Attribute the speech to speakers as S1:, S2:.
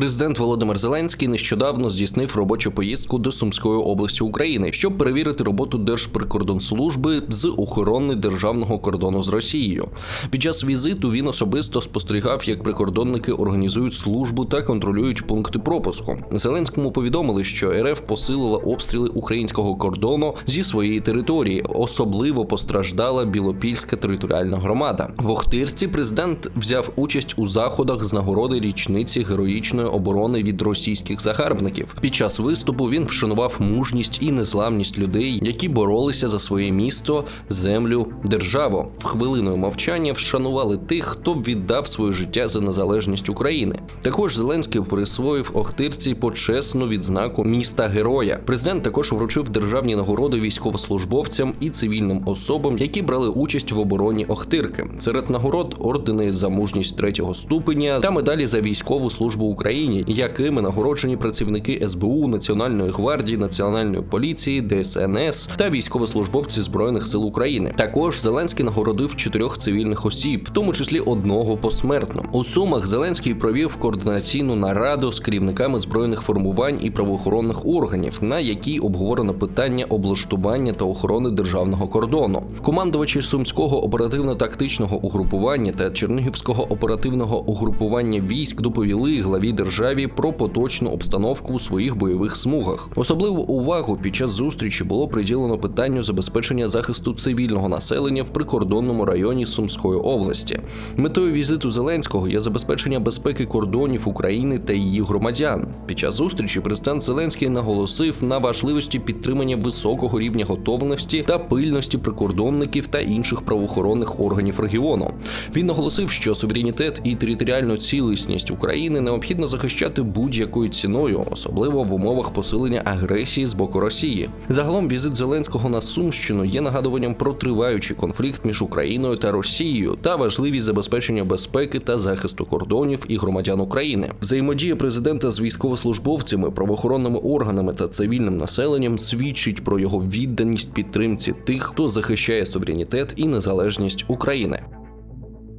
S1: Президент Володимир Зеленський нещодавно здійснив робочу поїздку до Сумської області України, щоб перевірити роботу Держприкордонслужби з охорони державного кордону з Росією. Під час візиту він особисто спостерігав, як прикордонники організують службу та контролюють пункти пропуску. Зеленському повідомили, що РФ посилила обстріли українського кордону зі своєї території. Особливо постраждала Білопільська територіальна громада. В Охтирці президент взяв участь у заходах з нагороди річниці героїчної оборони від російських загарбників. Під час виступу він вшанував мужність і незламність людей, які боролися за своє місто, землю, державу. В хвилиною мовчання вшанували тих, хто віддав своє життя за незалежність України. Також Зеленський присвоїв Охтирці почесну відзнаку міста героя. Президент також вручив державні нагороди військовослужбовцям і цивільним особам, які брали участь в обороні Охтирки. Серед нагород ордени за мужність третього ступеня та медалі за військову службу Україні, якими нагороджені працівники СБУ, Національної гвардії, Національної поліції, ДСНС та військовослужбовці збройних сил України. Також Зеленський нагородив чотирьох цивільних осіб, в тому числі одного посмертно. У Сумах Зеленський провів координаційну нараду з керівниками збройних формувань і правоохоронних органів, на якій обговорено питання облаштування та охорони державного кордону. Командувачі сумського оперативно-тактичного угрупування та Чернігівського оперативного угрупування військ доповіли главі державі про поточну обстановку у своїх бойових смугах. Особливу увагу під час зустрічі було приділено питанню забезпечення захисту цивільного населення в прикордонному районі Сумської області. Метою візиту Зеленського є забезпечення безпеки кордонів України та її громадян. Під час зустрічі президент Зеленський наголосив на важливості підтримання високого рівня готовності та пильності прикордонників та інших правоохоронних органів регіону. Він наголосив, що суверенітет і територіальну цілісність України необхідно захищати будь-якою ціною, особливо в умовах посилення агресії з боку Росії. Загалом візит Зеленського на Сумщину є нагадуванням про триваючий конфлікт між Україною та Росією та важливість забезпечення безпеки та захисту кордонів і громадян України. Взаємодія президента з військовослужбовцями, правоохоронними органами та цивільним населенням свідчить про його відданість підтримці тих, хто захищає суверенітет і незалежність України.